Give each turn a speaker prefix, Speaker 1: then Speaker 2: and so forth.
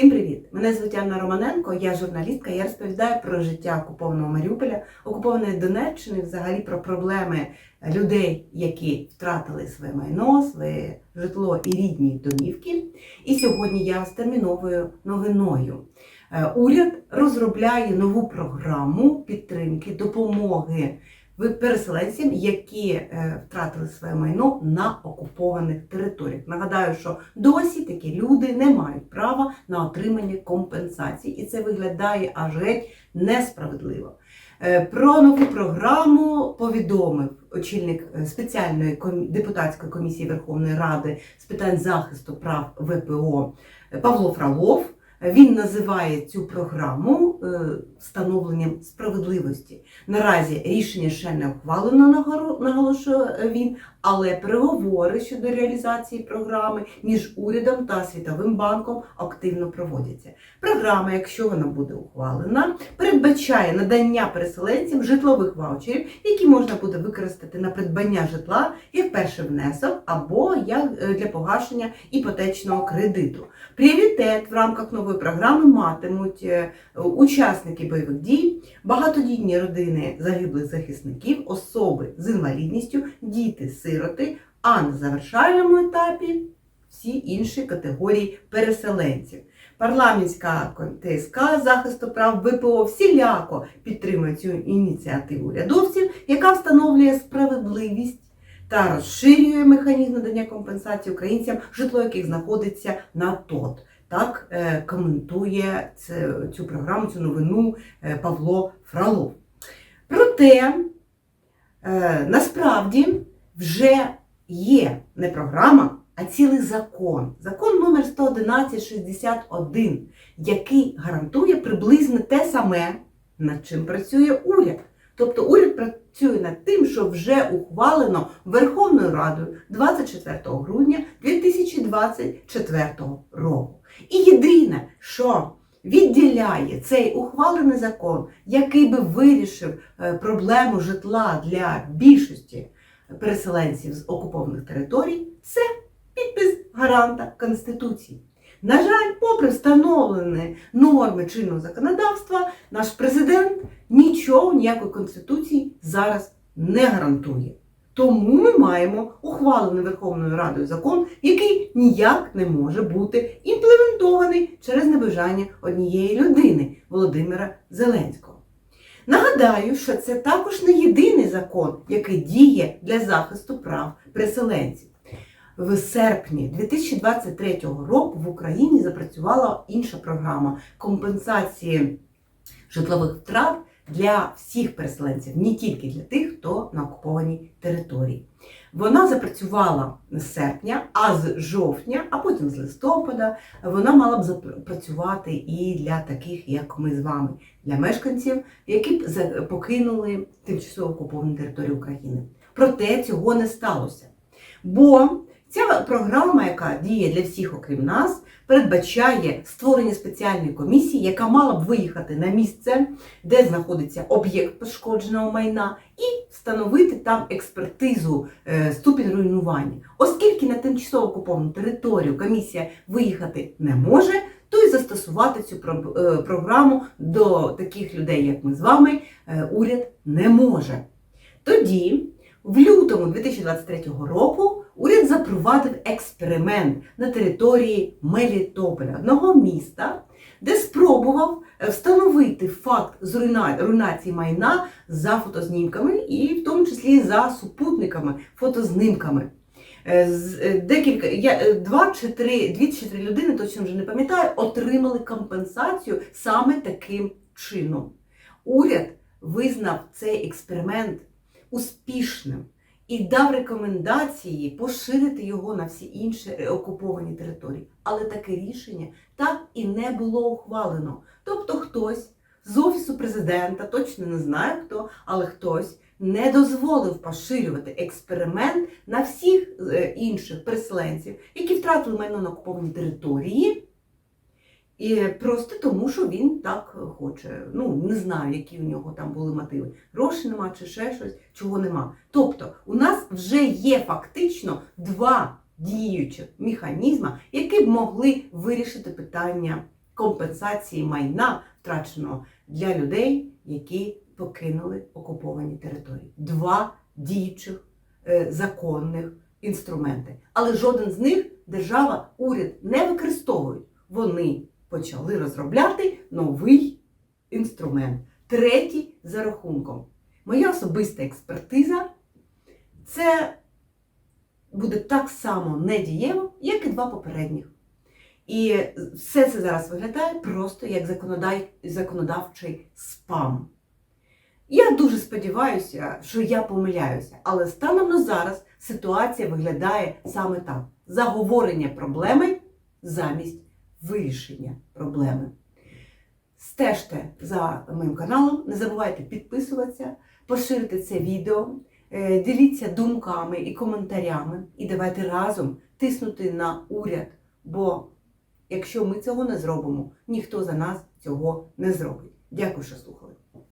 Speaker 1: Всім привіт! Мене звуть Анна Романенко, я журналістка. Я розповідаю про життя окупованого Маріуполя, окупованої Донеччини, взагалі про проблеми людей, які втратили своє майно, своє житло і рідні домівки. І сьогодні я з терміновою новиною. Е, Уряд розробляє нову програму підтримки, допомоги переселенцям, які е, втратили своє майно на окупованих територіях. Нагадаю, що досі такі люди не мають права на отримання компенсацій, і це виглядає аж геть несправедливо. Е, Про нову програму повідомив очільник е, спеціальної депутатської комісії Верховної Ради з питань захисту прав ВПО Павло Фролов. Він називає цю програму е, встановленням справедливості. Наразі рішення ще не ухвалено, наголошує він, але переговори щодо реалізації програми між урядом та Світовим банком активно проводяться. Програма, якщо вона буде ухвалена, передбачає надання переселенцям житлових ваучерів, які можна буде використати на придбання житла як перший внесок або як е, для погашення іпотечного кредиту. Пріоритет в рамках нової програми матимуть е, учасники бойових дій, багатодітні родини загиблих захисників, особи з інвалідністю, діти, сироти, а на завершальному етапі всі інші категорії переселенців. Парламентська ТСК захисту прав ВПО всіляко підтримує цю ініціативу урядовців, яка встановлює справедливість та розширює механізм надання компенсації українцям, житло яких знаходиться на ТОТ. Так е, коментує цю програму, цю новину е, Павло Фролов. Проте е, насправді вже є не програма, а цілий закон. Закон номер 11161, який гарантує приблизно те саме, над чим працює уряд. Тобто уряд працює над тим, що вже ухвалено Верховною Радою 24 грудня 2024 року. І єдине, що відділяє цей ухвалений закон, який би вирішив е, проблему житла для більшості переселенців з окупованих територій, це підпис гаранта Конституції. На жаль, попри встановлені норми чинного законодавства, наш президент нічого, ніякої конституції зараз не гарантує. Тому ми маємо ухвалений Верховною Радою закон, який ніяк не може бути імплементований через небажання однієї людини Володимира Зеленського. Нагадаю, що це також не єдиний закон, який діє для захисту прав переселенців. В серпні 2023 року в Україні запрацювала інша програма компенсації житлових втрат для всіх переселенців, не тільки для тих, хто на окупованій території. Вона запрацювала з серпня, а з жовтня, а потім з листопада, вона мала б запрацювати і для таких, як ми з вами, для мешканців, які б покинули тимчасово окуповані території України. Проте цього не сталося. Бо ця програма, яка діє для всіх, окрім нас, передбачає створення спеціальної комісії, яка мала б виїхати на місце, де знаходиться об'єкт пошкодженого майна, і встановити там експертизу е, ступінь руйнування. Оскільки на тимчасово окуповану територію комісія виїхати не може, то й застосувати цю е, програму до таких людей, як ми з вами, е, уряд не може. Тоді, в лютому 2023 року, уряд запровадив експеримент на території Мелітополя, одного міста, де спробував е, встановити факт руйнації майна за фотознімками і в тому числі за супутниками, фотознімками. Е, е, Декілька я два чи три, дві чи три людини, точно вже не пам'ятаю, отримали компенсацію саме таким чином. Уряд визнав цей експеримент успішним і дав рекомендації поширити його на всі інші е, окуповані території. Але таке рішення так і не було ухвалено. Тобто хтось з офісу президента, точно не знаю хто, але хтось не дозволив поширювати експеримент на всіх е, інших переселенців, які втратили майно на окупованій території. І просто тому, що він так хоче. Ну, не знаю, які у нього там були мотиви. Грошей нема чи ще щось, чого нема. Тобто, у нас вже є фактично два діючих механізми, які б могли вирішити питання компенсації майна, втраченого для людей, які покинули окуповані території. Два діючих е, законних інструменти. Але жоден з них держава, уряд не використовують. Вони почали розробляти новий інструмент, третій за рахунком. Моя особиста експертиза це буде так само недієво, як і два попередніх. І все це зараз виглядає просто як законодавчий спам. Я дуже сподіваюся, що я помиляюся, але станом на зараз ситуація виглядає саме так: заговорення проблеми замість вирішення проблеми. Стежте за моїм каналом, не забувайте підписуватися, поширити це відео, е, діліться думками і коментарями, і давайте разом тиснути на уряд. Бо якщо ми цього не зробимо, ніхто за нас цього не зробить. Дякую, що слухали.